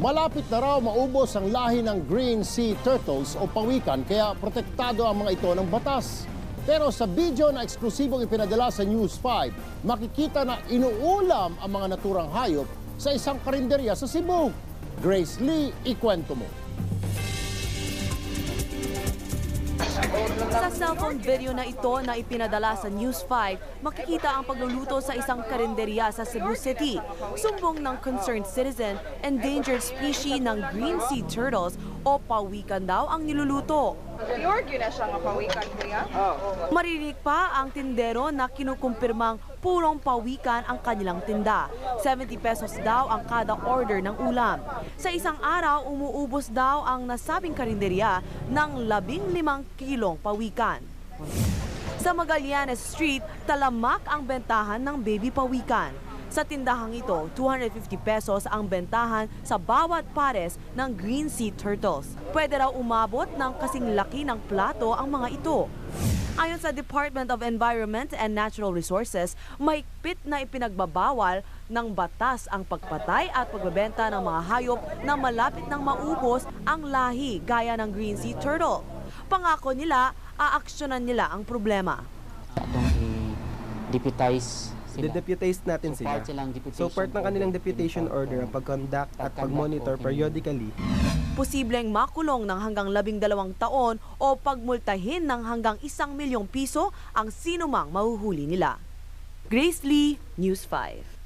Malapit na raw maubos ang lahi ng green sea turtles o pawikan kaya protektado ang mga ito ng batas. Pero sa video na eksklusibong ipinadala sa News 5, makikita na inuulam ang mga naturang hayop sa isang karinderya sa Cebu. Grace Lee, ikwento mo. Sa cellphone video na ito na ipinadala sa News 5, makikita ang pagluluto sa isang karinderya sa Cebu City. Sumbong ng concerned citizen, endangered species ng green sea turtles o pawikan daw ang niluluto. Pure yun na siya nga pawikan, kuya. Marinig pa ang tindero na kinukumpirmang purong pawikan ang kanilang tinda. 70 pesos daw ang kada order ng ulam. Sa isang araw, umuubos daw ang nasabing karinderya ng 15 kilong pawikan. Sa Magallanes Street, talamak ang bentahan ng baby pawikan. Sa tindahang ito, 250 pesos ang bentahan sa bawat pares ng green sea turtles. Pwede raw umabot ng kasing laki ng plato ang mga ito. Ayon sa Department of Environment and Natural Resources, mahigpit na ipinagbabawal ng batas ang pagpatay at pagbebenta ng mga hayop na malapit nang maubos ang lahi gaya ng green sea turtle. Pangako nila, aaksyonan nila ang problema. itong i-deputize sila. De-deputize natin So, sila. part So part ng kanilang deputation order ang pag-conduct at pag-monitor periodically Posibleng makulong ng hanggang labing dalawang taon o pagmultahin ng hanggang isang milyong piso ang sinumang mahuhuli nila. Grace Lee, News 5.